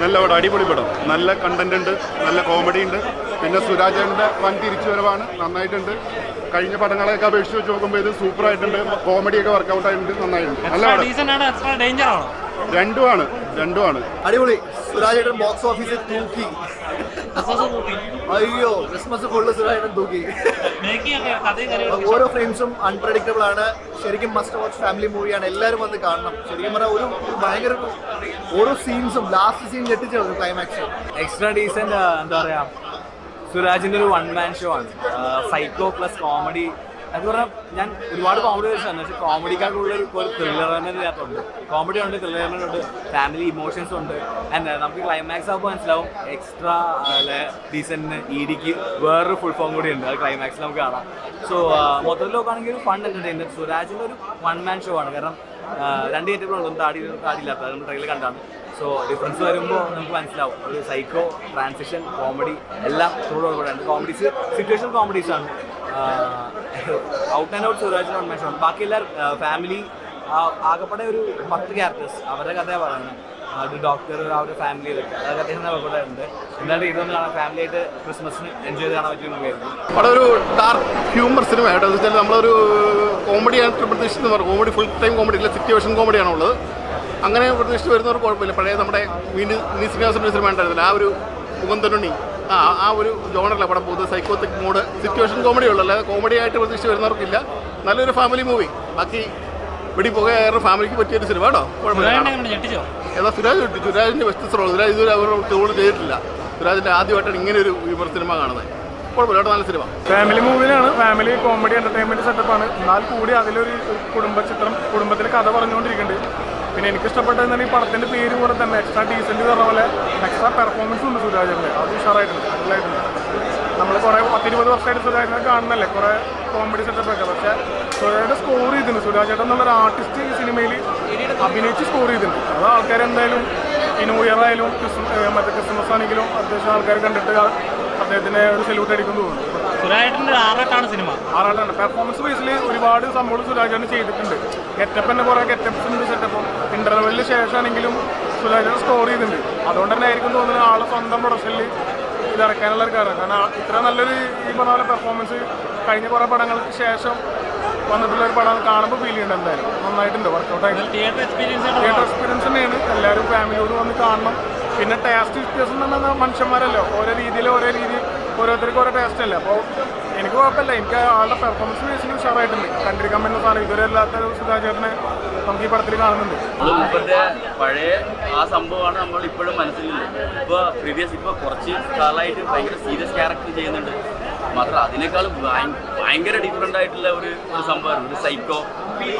നല്ല പടം അടിപൊളി പടം. നല്ല കണ്ടന്റ് ഉണ്ട് നല്ല കോമഡി ഉണ്ട്. പിന്നെ സുരാജന്റെ വൻ തിരിച്ചുവരവാണ് നന്നായിട്ടുണ്ട്. കഴിഞ്ഞ പടങ്ങളെയൊക്കെ അപേക്ഷിച്ച് വെച്ച് നോക്കുമ്പോൾ ഇത് സൂപ്പർ ആയിട്ടുണ്ട്. കോമഡിയൊക്കെ വർക്ക്ഔട്ട് ആയിട്ടുണ്ട് നന്നായിട്ടുണ്ട്. നല്ല പടം. രണ്ടുമാണ് രണ്ടുമാണ്. അടിപൊളി. സുരാജേട്ടൻ ബോക്സ് ഓഫീസിൽ തൂക്കി. അയ്യോ ക്രിസ്മസ് ഫുള്ള് സുരാജേട്ടൻ തൂക്കി. ഓരോ ഫ്രെയിംസും അൺപ്രഡിക്റ്റബിൾ ആണ്. ശരിക്കും മസ്റ്റ് വാച്ച് ഫാമിലി മൂവിയാണ് എല്ലാവരും വന്ന് കാണണം. ശരിക്കും പറഞ്ഞാൽ ഒരു ഒരു ഭയങ്കര ഓരോ സീൻസും ലാസ്റ്റ് സീൻ ഞെട്ടിച്ചു ക്ലൈമാക്സ് എക്സ്ട്രാ ഡീസന്റ് എന്താ പറയാ സുരാജിന്റെ ഒരു വൺ മാൻ ഷോ ആണ്. സൈക്കോ പ്ലസ് കോമഡി അത് പറഞ്ഞാൽ ഞാൻ ഒരുപാട് കോമഡി കഴിച്ചാണ് പക്ഷേ കോമഡിക്കാർക്കുള്ള ഒരു ത്രില്ലർ തന്നെ കോമഡി ഉണ്ട് ത്രില്ലർ ഉണ്ട് ഫാമിലി ഇമോഷൻസ് ഉണ്ട്. ആൻഡ് നമുക്ക് ക്ലൈമാക്സ് ആകുമ്പോൾ മനസ്സിലാവും എക്സ്ട്രാ ഡീസന്റിന് ഇഡിക്ക് വേറൊരു ഫുൾ ഫോം കൂടി ഉണ്ട്. അത് ക്ലൈമാക്സിൽ നമുക്ക് കാണാം. സോ മൊത്തത്തിൽ നോക്കുകയാണെങ്കിൽ ഒരു ഫൺ എന്റർടൈൻമെന്റ് സുരാജിന്റെ ഒരു വൺ മാൻ ഷോ ആണ്. കാരണം രണ്ട് ഏറ്റവും താടി താടിയില്ലാത്ത. നമ്മൾ ട്രെയിലർ കണ്ടാണ്. സോ ഡിഫറൻസ് വരുമ്പോൾ നമുക്ക് മനസ്സിലാവും. ഒരു സൈക്കോ ട്രാൻസിഷൻ കോമഡി എല്ലാം കൂടെ ഉണ്ട് കോമഡീസ് സിറ്റുവേഷൻ കോമഡീസ് ആണ് ഔട്ട് ആൻഡ് ഔട്ട് സുരാജ് ഉന്മേഷം ബാക്കി എല്ലാവരും ഫാമിലി ആകപ്പെടെ ഒരു പത്ത് ക്യാരക്ടേഴ്സ് അവരുടെ കഥയാണ് പറയുന്നത്. ഒരു ഡോക്ടർ ആ ഒരു ഫാമിലി അതൊക്കെ അദ്ദേഹം കൂടെ ഉണ്ട് എന്തായാലും ഇതൊന്നും കാണാൻ ഫാമിലി ആയിട്ട് ക്രിസ്മസിന് എൻജോയ് ചെയ്ത് കാണാൻ പറ്റിയ മൂവിയായിരുന്നു അവിടെ ഒരു ഡാർക്ക് ഹ്യൂമർ സിനിമ ആയിട്ട് എന്ന് വെച്ചാൽ നമ്മളൊരു കോമഡിയാണ് പ്രതീക്ഷിച്ചെന്ന് പറഞ്ഞു. കോമഡി ഫുൾ ടൈം കോമഡി ഇല്ല സിറ്റുവേഷൻ കോമഡിയാണ് ഉള്ളത്. അങ്ങനെ പ്രതീക്ഷിച്ച് വരുന്നവർക്ക് കുഴപ്പമില്ല. പഴയ നമ്മുടെ വിനി വിനി ശ്രീനിവാസന്റെ സിനിമ ഉണ്ടായിരുന്നില്ല ആ ഒരു മുഖന്തരുണി ആ ആ ഒരു ജോണറില്ല പടം പോകുന്നത്. സൈക്കോത്തിക് മൂഡ് സിറ്റുവേഷൻ കോമഡി ഉള്ളൂ അല്ലാതെ കോമഡി ആയിട്ട് പ്രതീക്ഷിച്ച് വരുന്നവർക്കില്ല. നല്ലൊരു ഫാമിലി മൂവി ബാക്കി വെടി പോകുക ഫാമിലിക്ക് പറ്റിയൊരു സിനിമ കേട്ടോ. കുഴപ്പമില്ല. ഏതാ സുരാജ് കിട്ടി സുരാജിന്റെ വ്യത്യസ്ത റോൾ സുരാജ് ഇതുവരെ അവർ ടൂൾ ചെയ്തിട്ടില്ല. സുരാജിന്റെ ആദ്യമായിട്ടാണ് ഇങ്ങനെ ഒരു വിമർ സിനിമ കാണുന്നത്. കുഴപ്പമില്ല. നല്ല സിനിമ ഫാമിലി മൂവിയാണ് ഫാമിലി കോമഡി എന്റർടൈൻമെന്റ് സെറ്റപ്പാണ് എന്നാൽ കൂടി അതിലൊരു കുടുംബ ചിത്രം കുടുംബത്തിൽ കഥ പറഞ്ഞുകൊണ്ടിരിക്കുന്നുണ്ട്. പിന്നെ എനിക്ക് ഇഷ്ടപ്പെട്ടത് ഈ പടത്തിന്റെ പേര് പോലെ തന്നെ. എക്സ്ട്രാ ഡീസന്റ് പറഞ്ഞ പോലെ എക്സ്ട്രാ പെർഫോമൻസ് ഉണ്ട് സുരാജിന്റെ അത് ഉഷാറായിട്ടുണ്ട്. നല്ലതായിട്ടുണ്ട്. നമ്മൾ കുറേ പത്തിരുപത് വർഷമായിട്ട് സുരാജിനെ കാണുന്നല്ലേ കുറേ കോമഡി സെറ്റപ്പ് ഒക്കെ. പക്ഷേ സുരാജയുടെ സ്കോർ ചെയ്തിട്ടുണ്ട് സുരാജേട്ടൻ എന്നുള്ളൊരു ആർട്ടിസ്റ്റ് ഈ സിനിമയിൽ അഭിനയിച്ച് സ്കോർ ചെയ്തിട്ടുണ്ട്. അത് ആൾക്കാർ എന്തായാലും ഈ ന്യൂ ഇയർ ആയാലും ക്രിസ്മസ് മറ്റേ ക്രിസ്മസ് ആണെങ്കിലും അത്യാവശ്യം ആൾക്കാർ കണ്ടിട്ട് അദ്ദേഹത്തിന് ഒരു സെലൂട്ട് അടിക്കുന്നു സുരാജേട്ടന്റെ ആറാട്ടാണ് സിനിമ. ആറാട്ടാണ്. പെർഫോമൻസ് ബേസിൽ ഒരുപാട് സംഭവം സുരാജാണ് ചെയ്തിട്ടുണ്ട്. ഗെറ്റപ്പ് തന്നെ കുറേ ഗെറ്റപ്സ് ഉണ്ട് സെറ്റപ്പും ഇന്റർവെല്ലിന് ശേഷമാണെങ്കിലും സുരാജാണ് സ്കോർ ചെയ്തിട്ടുണ്ട്. അതുകൊണ്ട് തന്നെ ആയിരിക്കും തോന്നുന്നത് ആളെ സ്വന്തം പ്രൊഡക്ഷനിൽ ഇതിറക്കാനുള്ള ഒരു കാരണം. കാരണം ഇത്ര നല്ലൊരു ഈ പറഞ്ഞ പോലെ പെർഫോമൻസ് കഴിഞ്ഞ കുറേ പടങ്ങൾക്ക് ശേഷം വന്നിട്ടുള്ള ഒരു പടം കാണുമ്പോൾ ഫീൽ ചെയ്യുന്നുണ്ട് എന്തായാലും. നന്നായിട്ടുണ്ട്. വർക്കൗട്ട് ആയിട്ട്. തിയേറ്റർ എക്സ്പീരിയൻസ് തിയേറ്റർ എക്സ്പീരിയൻസ് തന്നെയാണ്. എല്ലാവരും ഫാമിലിയോട് വന്ന് കാണണം. പിന്നെ ടേസ്റ്റ് വ്യത്യാസം എന്ന് പറഞ്ഞാൽ മനുഷ്യന്മാരല്ലോ. ഓരോ രീതിയിൽ ഓരോ രീതി ഓരോരുത്തർക്കും ഓരോ ടേസ്റ്റ് അല്ലേ? അപ്പോൾ എനിക്ക് കുഴപ്പമില്ല. എനിക്ക് ആളുടെ പെർഫോമൻസ് ബേസിൽ ഉഷാറായിട്ടുണ്ട്. കണ്ടിരിക്കാൻ പറ്റുന്ന സാധനം. ഇതുവരെ അല്ലാത്ത ഒരു സുധാചേട്ടനെ നമുക്ക് ഈ പടത്തിൽ കാണുന്നുണ്ട്. പഴയ ആ സംഭവമാണ് നമ്മൾ ഇപ്പോഴും മനസ്സിലുള്ളത്. ഇപ്പോൾ പ്രീവിയസ് ഇപ്പോൾ കുറച്ച് കാലമായിട്ട് ഭയങ്കര സീരിയസ് ക്യാരക്ടർ ചെയ്യുന്നുണ്ട്. മാത്രം അതിനേക്കാളും ഭയ- ഭയങ്കര ഡിഫറെന്റ് ആയിട്ടുള്ള ഒരു ഒരു സംഭവമാണ്. ഒരു സൈക്കോ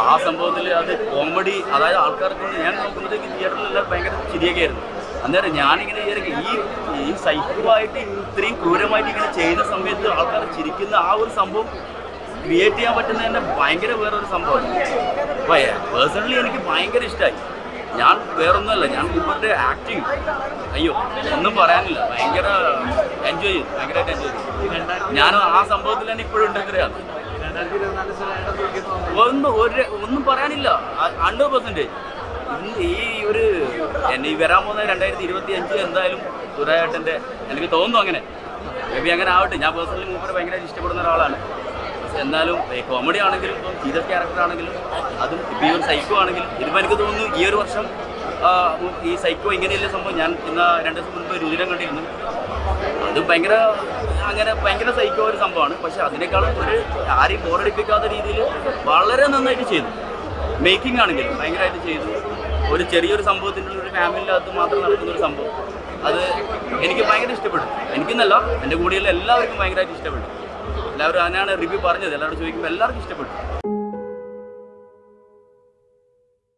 ആ സംഭവത്തിൽ അത് കോമഡി അതായത് ആൾക്കാർക്ക് ഞാൻ നോക്കുമ്പോഴത്തേക്ക് തിയേറ്ററിലെല്ലാം ഭയങ്കര ചിരിയൊക്കെ ആയിരുന്നു അന്നേരം ഞാനിങ്ങനെ വിചാരിക്കും ഈ ഈ സൈക്കോ ആയിട്ട് ഇത്രയും ക്രൂരമായിട്ട് ഇങ്ങനെ ചെയ്ത സമയത്ത് ആൾക്കാർ ചിരിക്കുന്ന ആ ഒരു സംഭവം ക്രിയേറ്റ് ചെയ്യാൻ പറ്റുന്ന തന്നെ ഭയങ്കര വേറൊരു സംഭവമാണ്. പേഴ്സണലി എനിക്ക് ഭയങ്കര ഇഷ്ടമായി ഞാൻ വേറൊന്നുമല്ല ഞാൻ ഇപ്പോഴത്തെ ആക്ടിങ് അയ്യോ ഒന്നും പറയാനില്ല. ഭയങ്കര എൻജോയ് ചെയ്തു ഭയങ്കരമായിട്ട് എൻജോയ് ചെയ്തു. ഞാൻ ആ സംഭവത്തിൽ തന്നെ ഇപ്പോഴും ഉണ്ടെങ്കിലാണ് ഒന്നും ഒരു ഒന്നും പറയാനില്ല. ഹൺഡ്രഡ് പെർസെന്റേജ് ഈ ഒരു എന്നെ ഈ വരാൻ പോകുന്ന രണ്ടായിരത്തി ഇരുപത്തി അഞ്ച് എന്തായാലും സുരായേട്ടന്റെ എനിക്ക് തോന്നുന്നു അങ്ങനെ. മേ ബി അങ്ങനെ ആവട്ടെ. ഞാൻ പേഴ്സണലി മൂപ്പരെ ഭയങ്കരമായിട്ട് ഇഷ്ടപ്പെടുന്ന ഒരാളാണ്. എന്നാലും കോമഡി ആണെങ്കിലും ഇപ്പം സീരിയസ് ക്യാരക്ടർ ആണെങ്കിലും അതും ഇപ്പം ഈ ഒരു സൈക്കോ ആണെങ്കിലും ഇതിപ്പോൾ എനിക്ക് തോന്നുന്നു ഈ ഒരു വർഷം ഈ സൈക്കോ ഇങ്ങനെയുള്ള സംഭവം. ഞാൻ ഇന്ന് രണ്ട് ദിവസം മുൻപ് രുചിരം കണ്ടിരുന്നു. അത് ഭയങ്കര അങ്ങനെ ഭയങ്കര സൈക്കോ ഒരു സംഭവമാണ്. പക്ഷെ അതിനേക്കാളും ഒരു ആരെയും ബോറടിപ്പിക്കാത്ത രീതിയിൽ വളരെ നന്നായിട്ട് ചെയ്തു. മേക്കിംഗ് ആണെങ്കിലും ഭയങ്കരമായിട്ട് ചെയ്തു. ഒരു ചെറിയൊരു സംഭവത്തിന്റെ ഒരു ഫാമിലിന്റെ അകത്ത് മാത്രം നടക്കുന്ന ഒരു സംഭവം. അത് എനിക്ക് ഭയങ്കര ഇഷ്ടപ്പെട്ടു. എനിക്കെന്നല്ല എന്റെ കൂടെയുള്ള എല്ലാവർക്കും ഭയങ്കരമായിട്ട് ഇഷ്ടപ്പെട്ടു. എല്ലാവരും അതിനാണ് റിവ്യൂ പറഞ്ഞത്. എല്ലാവരും ചോദിക്കുമ്പോൾ എല്ലാവർക്കും ഇഷ്ടപ്പെട്ടു.